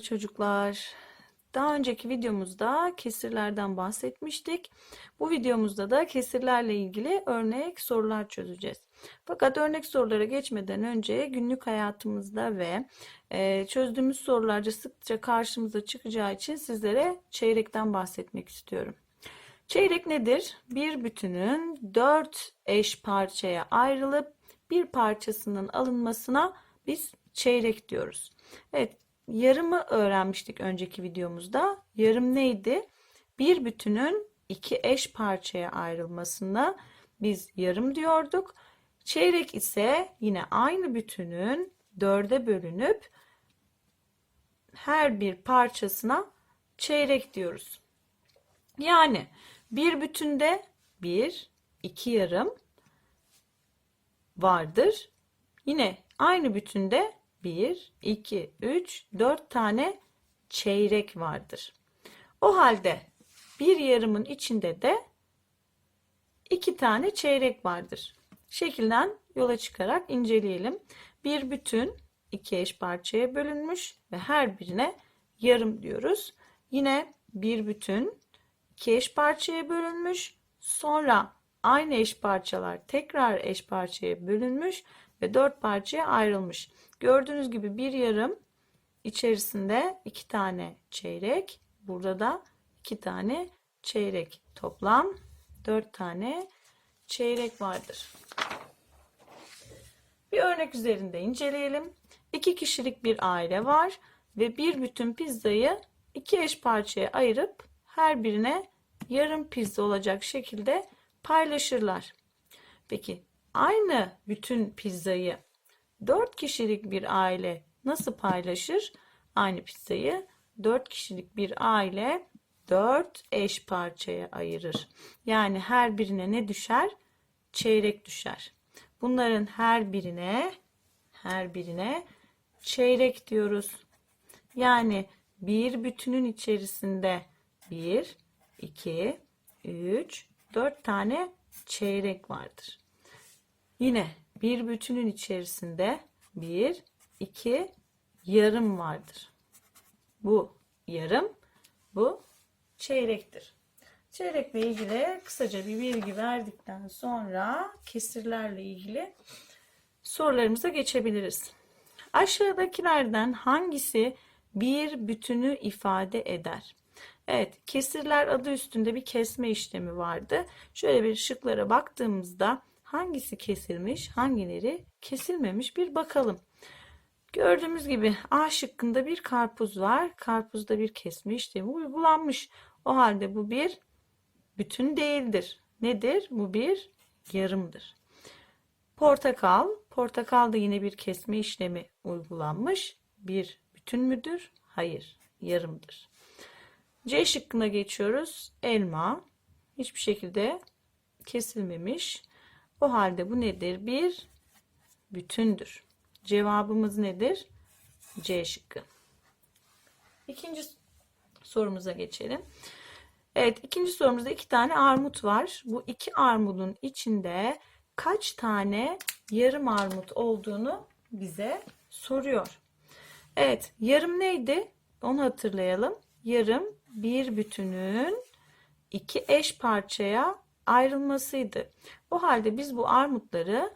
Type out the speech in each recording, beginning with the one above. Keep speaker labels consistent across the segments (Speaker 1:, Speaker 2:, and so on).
Speaker 1: çocuklar. Daha önceki videomuzda kesirlerden bahsetmiştik. Bu videomuzda da kesirlerle ilgili örnek sorular çözeceğiz. Fakat örnek sorulara geçmeden önce günlük hayatımızda ve e, çözdüğümüz sorularca sıkça karşımıza çıkacağı için sizlere çeyrekten bahsetmek istiyorum. Çeyrek nedir? Bir bütünün dört eş parçaya ayrılıp bir parçasının alınmasına biz çeyrek diyoruz. Evet, yarımı öğrenmiştik önceki videomuzda. Yarım neydi? Bir bütünün iki eş parçaya ayrılmasına biz yarım diyorduk. Çeyrek ise yine aynı bütünün dörde bölünüp her bir parçasına çeyrek diyoruz. Yani bir bütünde bir, iki yarım vardır. Yine aynı bütünde 1, 2, 3, 4 tane çeyrek vardır. O halde bir yarımın içinde de iki tane çeyrek vardır. Şekilden yola çıkarak inceleyelim. Bir bütün iki eş parçaya bölünmüş ve her birine yarım diyoruz. Yine bir bütün iki eş parçaya bölünmüş. Sonra aynı eş parçalar tekrar eş parçaya bölünmüş ve dört parçaya ayrılmış. Gördüğünüz gibi bir yarım içerisinde iki tane çeyrek. Burada da iki tane çeyrek. Toplam dört tane çeyrek vardır. Bir örnek üzerinde inceleyelim. İki kişilik bir aile var ve bir bütün pizzayı iki eş parçaya ayırıp her birine yarım pizza olacak şekilde paylaşırlar. Peki aynı bütün pizzayı 4 kişilik bir aile nasıl paylaşır? Aynı pizzayı 4 kişilik bir aile 4 eş parçaya ayırır. Yani her birine ne düşer? Çeyrek düşer. Bunların her birine her birine çeyrek diyoruz. Yani bir bütünün içerisinde 1, 2, 3, 4 tane çeyrek vardır. Yine bir bütünün içerisinde bir, iki yarım vardır. Bu yarım, bu çeyrektir. Çeyrekle ilgili kısaca bir bilgi verdikten sonra kesirlerle ilgili sorularımıza geçebiliriz. Aşağıdakilerden hangisi bir bütünü ifade eder? Evet, kesirler adı üstünde bir kesme işlemi vardı. Şöyle bir şıklara baktığımızda hangisi kesilmiş, hangileri kesilmemiş bir bakalım. Gördüğümüz gibi A şıkkında bir karpuz var. Karpuzda bir kesme işlemi uygulanmış. O halde bu bir bütün değildir. Nedir? Bu bir yarımdır. Portakal, portakalda yine bir kesme işlemi uygulanmış. Bir bütün müdür? Hayır, yarımdır. C şıkkına geçiyoruz. Elma hiçbir şekilde kesilmemiş. O halde bu nedir? Bir bütündür. Cevabımız nedir? C şıkkı. İkinci sorumuza geçelim. Evet ikinci sorumuzda iki tane armut var. Bu iki armudun içinde kaç tane yarım armut olduğunu bize soruyor. Evet yarım neydi? Onu hatırlayalım. Yarım bir bütünün iki eş parçaya ayrılmasıydı. O halde biz bu armutları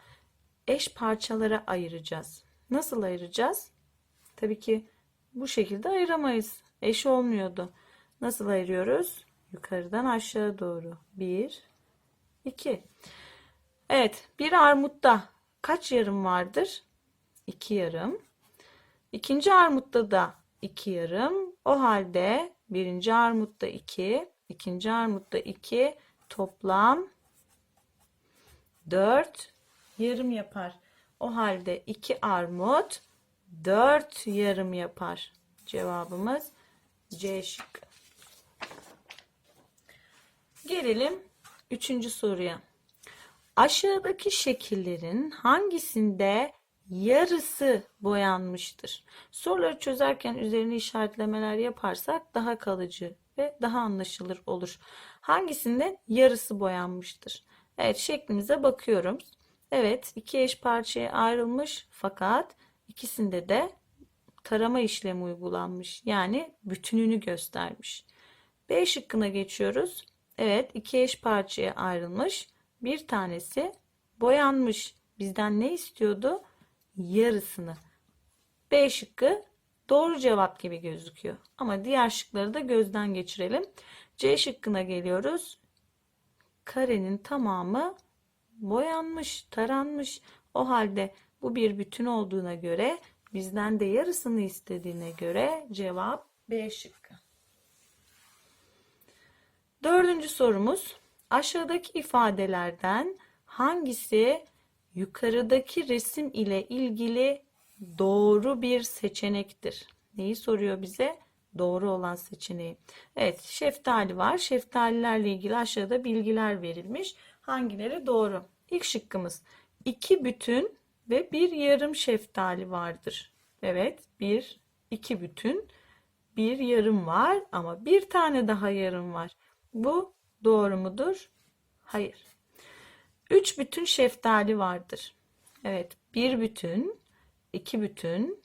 Speaker 1: eş parçalara ayıracağız. Nasıl ayıracağız? Tabii ki bu şekilde ayıramayız. Eş olmuyordu. Nasıl ayırıyoruz? Yukarıdan aşağı doğru. 1 2 Evet, bir armutta kaç yarım vardır? 2 yarım. İkinci armutta da 2 yarım. O halde birinci armutta 2, ikinci armutta 2, toplam 4 yarım yapar. O halde 2 armut 4 yarım yapar. Cevabımız C şıkkı. Gelelim 3. soruya. Aşağıdaki şekillerin hangisinde yarısı boyanmıştır? Soruları çözerken üzerine işaretlemeler yaparsak daha kalıcı ve daha anlaşılır olur. Hangisinde yarısı boyanmıştır? Evet şeklimize bakıyorum. Evet iki eş parçaya ayrılmış fakat ikisinde de tarama işlemi uygulanmış. Yani bütününü göstermiş. B şıkkına geçiyoruz. Evet iki eş parçaya ayrılmış. Bir tanesi boyanmış. Bizden ne istiyordu? Yarısını. B şıkkı doğru cevap gibi gözüküyor. Ama diğer şıkları da gözden geçirelim. C şıkkına geliyoruz. Karenin tamamı boyanmış, taranmış. O halde bu bir bütün olduğuna göre bizden de yarısını istediğine göre cevap B şıkkı. Dördüncü sorumuz. Aşağıdaki ifadelerden hangisi yukarıdaki resim ile ilgili doğru bir seçenektir? Neyi soruyor bize? Doğru olan seçeneği. Evet, şeftali var. Şeftalilerle ilgili aşağıda bilgiler verilmiş. Hangileri doğru? İlk şıkkımız. iki bütün ve bir yarım şeftali vardır. Evet, bir, iki bütün, bir yarım var ama bir tane daha yarım var. Bu doğru mudur? Hayır. Üç bütün şeftali vardır. Evet, bir bütün, iki bütün,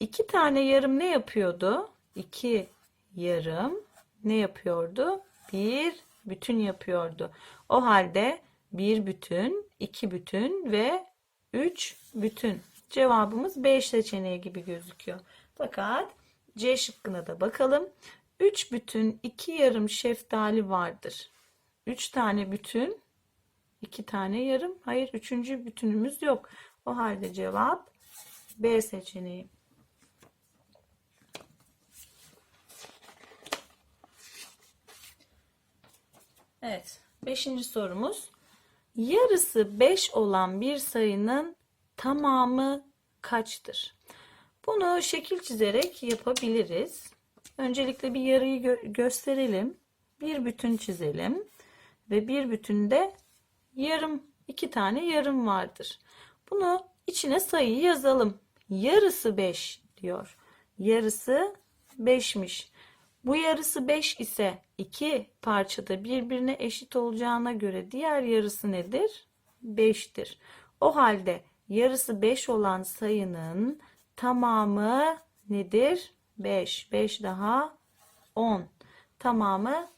Speaker 1: iki tane yarım ne yapıyordu? İki yarım ne yapıyordu? Bir bütün yapıyordu. O halde bir bütün, iki bütün ve üç bütün. Cevabımız B seçeneği gibi gözüküyor. Fakat C şıkkına da bakalım. 3 bütün 2 yarım şeftali vardır. 3 tane bütün 2 tane yarım. Hayır üçüncü bütünümüz yok. O halde cevap B seçeneği. Evet. Beşinci sorumuz. Yarısı 5 olan bir sayının tamamı kaçtır? Bunu şekil çizerek yapabiliriz. Öncelikle bir yarıyı gö gösterelim. Bir bütün çizelim. Ve bir bütünde yarım, iki tane yarım vardır. Bunu içine sayı yazalım. Yarısı 5 diyor. Yarısı 5'miş. Bu yarısı 5 ise iki parçada birbirine eşit olacağına göre diğer yarısı nedir? 5'tir. O halde yarısı 5 olan sayının tamamı nedir? 5. 5 daha 10. Tamamı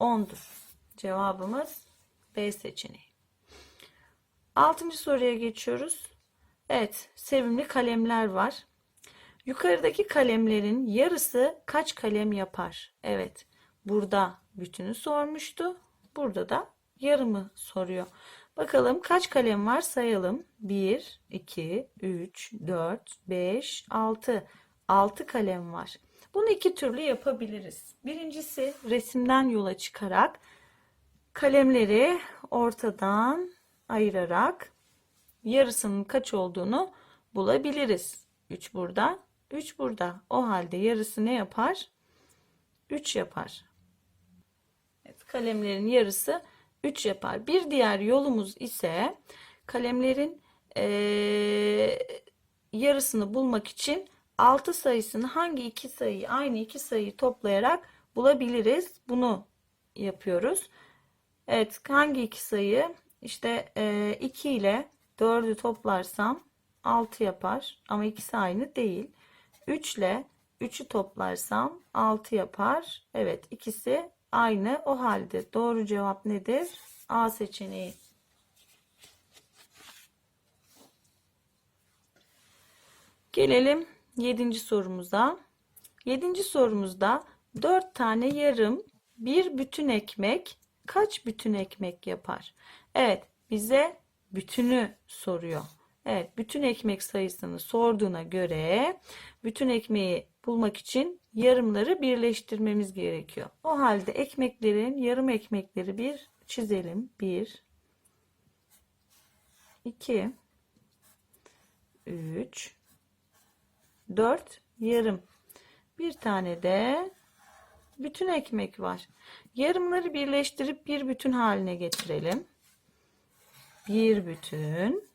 Speaker 1: 10'dur. Cevabımız B seçeneği. Altıncı soruya geçiyoruz. Evet, sevimli kalemler var. Yukarıdaki kalemlerin yarısı kaç kalem yapar? Evet, burada bütünü sormuştu. Burada da yarımı soruyor. Bakalım kaç kalem var sayalım. 1, 2, 3, 4, 5, 6. 6 kalem var. Bunu iki türlü yapabiliriz. Birincisi resimden yola çıkarak kalemleri ortadan ayırarak yarısının kaç olduğunu bulabiliriz. 3 burada, 3 burada. O halde yarısı ne yapar? 3 yapar. Evet, kalemlerin yarısı 3 yapar. Bir diğer yolumuz ise kalemlerin ee, yarısını bulmak için 6 sayısını hangi iki sayıyı aynı iki sayıyı toplayarak bulabiliriz. Bunu yapıyoruz. Evet hangi iki sayı? İşte e, 2 ile 4'ü toplarsam 6 yapar ama ikisi aynı değil. 3 ile 3'ü toplarsam 6 yapar. Evet ikisi aynı. O halde doğru cevap nedir? A seçeneği. Gelelim 7. sorumuza. 7. sorumuzda 4 tane yarım bir bütün ekmek kaç bütün ekmek yapar? Evet bize bütünü soruyor. Evet bütün ekmek sayısını sorduğuna göre bütün ekmeği bulmak için yarımları birleştirmemiz gerekiyor. O halde ekmeklerin yarım ekmekleri bir çizelim. 1 2 3 4 yarım. Bir tane de bütün ekmek var. Yarımları birleştirip bir bütün haline getirelim. Bir bütün,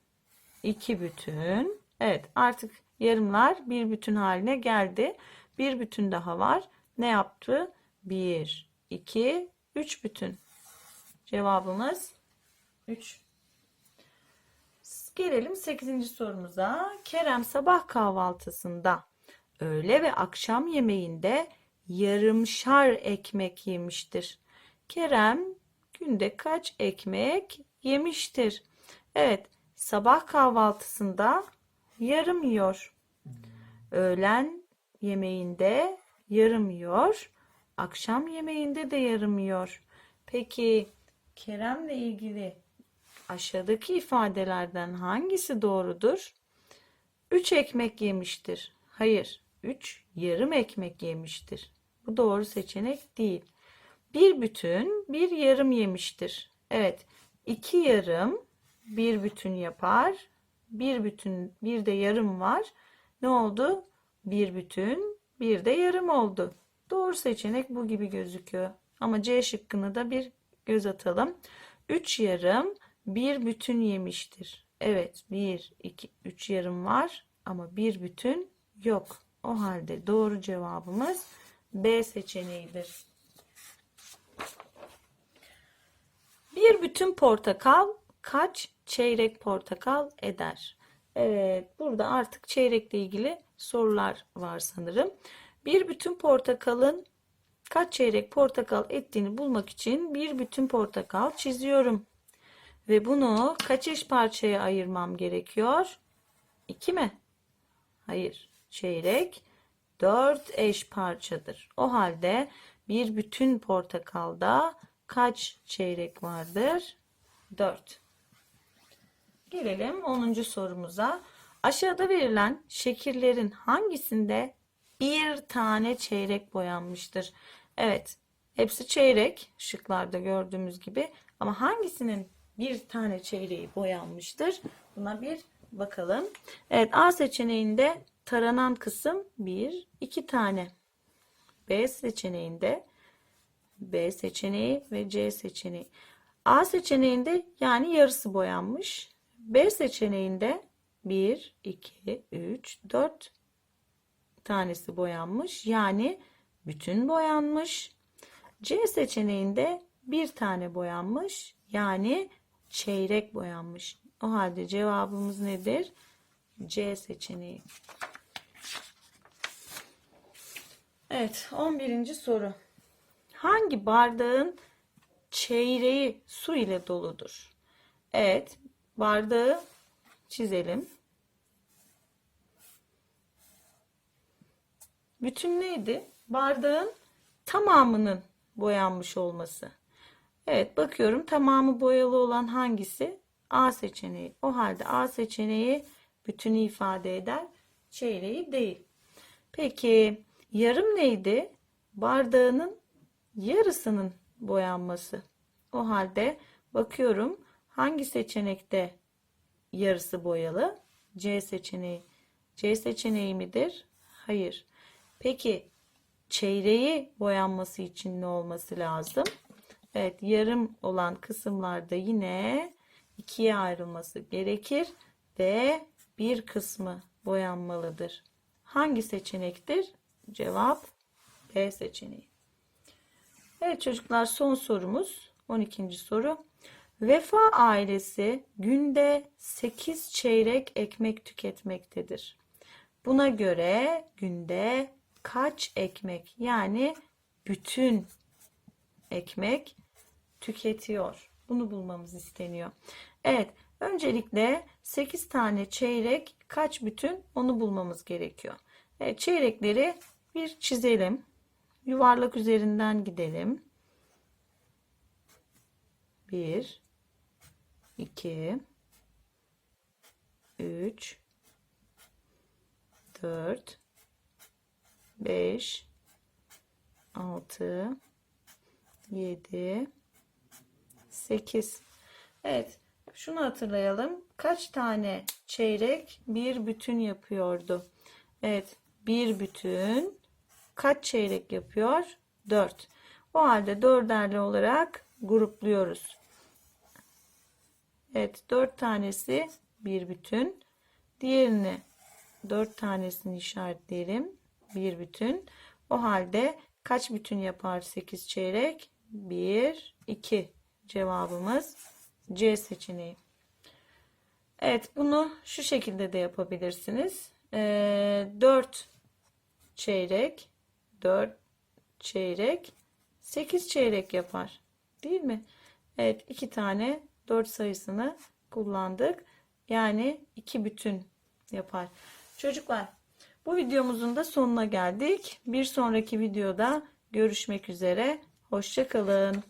Speaker 1: iki bütün. Evet artık yarımlar bir bütün haline geldi. Bir bütün daha var. Ne yaptı? Bir, iki, üç bütün. Cevabımız 3. Gelelim 8. sorumuza. Kerem sabah kahvaltısında öğle ve akşam yemeğinde yarımşar ekmek yemiştir. Kerem günde kaç ekmek yemiştir? Evet, sabah kahvaltısında yarım yiyor. Öğlen yemeğinde yarım yiyor. Akşam yemeğinde de yarım yiyor. Peki Kerem'le ilgili aşağıdaki ifadelerden hangisi doğrudur? 3 ekmek yemiştir. Hayır, 3 yarım ekmek yemiştir. Bu doğru seçenek değil. Bir bütün, bir yarım yemiştir. Evet, iki yarım bir bütün yapar. Bir bütün, bir de yarım var. Ne oldu? Bir bütün, bir de yarım oldu. Doğru seçenek bu gibi gözüküyor. Ama C şıkkını da bir göz atalım. 3 yarım bir bütün yemiştir. Evet 1, 2, 3 yarım var ama bir bütün yok. O halde doğru cevabımız B seçeneğidir. Bir bütün portakal kaç çeyrek portakal eder? Evet, burada artık çeyrekle ilgili sorular var sanırım. Bir bütün portakalın kaç çeyrek portakal ettiğini bulmak için bir bütün portakal çiziyorum. Ve bunu kaç eş parçaya ayırmam gerekiyor? 2 mi? Hayır. Çeyrek 4 eş parçadır. O halde bir bütün portakalda kaç çeyrek vardır? 4. Gelelim 10. sorumuza. Aşağıda verilen şekillerin hangisinde bir tane çeyrek boyanmıştır? Evet, hepsi çeyrek şıklarda gördüğümüz gibi ama hangisinin bir tane çeyreği boyanmıştır? Buna bir bakalım. Evet, A seçeneğinde taranan kısım 1, 2 tane. B seçeneğinde B seçeneği ve C seçeneği. A seçeneğinde yani yarısı boyanmış. B seçeneğinde 1, 2, 3, 4 tanesi boyanmış. Yani bütün boyanmış. C seçeneğinde bir tane boyanmış. Yani çeyrek boyanmış. O halde cevabımız nedir? C seçeneği. Evet, 11. soru. Hangi bardağın çeyreği su ile doludur? Evet, bardağı çizelim. Bütün neydi? Bardağın tamamının boyanmış olması. Evet bakıyorum tamamı boyalı olan hangisi? A seçeneği. O halde A seçeneği bütünü ifade eder. Çeyreği değil. Peki yarım neydi? Bardağının yarısının boyanması. O halde bakıyorum hangi seçenekte yarısı boyalı? C seçeneği. C seçeneği midir? Hayır. Peki çeyreği boyanması için ne olması lazım? Evet yarım olan kısımlarda yine ikiye ayrılması gerekir ve bir kısmı boyanmalıdır. Hangi seçenektir? Cevap B seçeneği. Evet çocuklar son sorumuz 12. soru. Vefa ailesi günde 8 çeyrek ekmek tüketmektedir. Buna göre günde kaç ekmek yani bütün ekmek tüketiyor? Bunu bulmamız isteniyor. Evet, öncelikle 8 tane çeyrek kaç bütün onu bulmamız gerekiyor. Evet, çeyrekleri bir çizelim. Yuvarlak üzerinden gidelim. 1 2 3 4 5 6 7 8 Evet şunu hatırlayalım. Kaç tane çeyrek bir bütün yapıyordu? Evet bir bütün kaç çeyrek yapıyor 4 o halde dörderli olarak grupluyoruz Evet dört tanesi bir bütün diğerini dört tanesini işaretleyelim bir bütün. O halde kaç bütün yapar 8 çeyrek? 1, 2 cevabımız C seçeneği. Evet bunu şu şekilde de yapabilirsiniz. E, 4 çeyrek, 4 çeyrek, 8 çeyrek yapar. Değil mi? Evet, iki tane 4 sayısını kullandık. Yani iki bütün yapar. Çocuklar, bu videomuzun da sonuna geldik. Bir sonraki videoda görüşmek üzere. Hoşça kalın.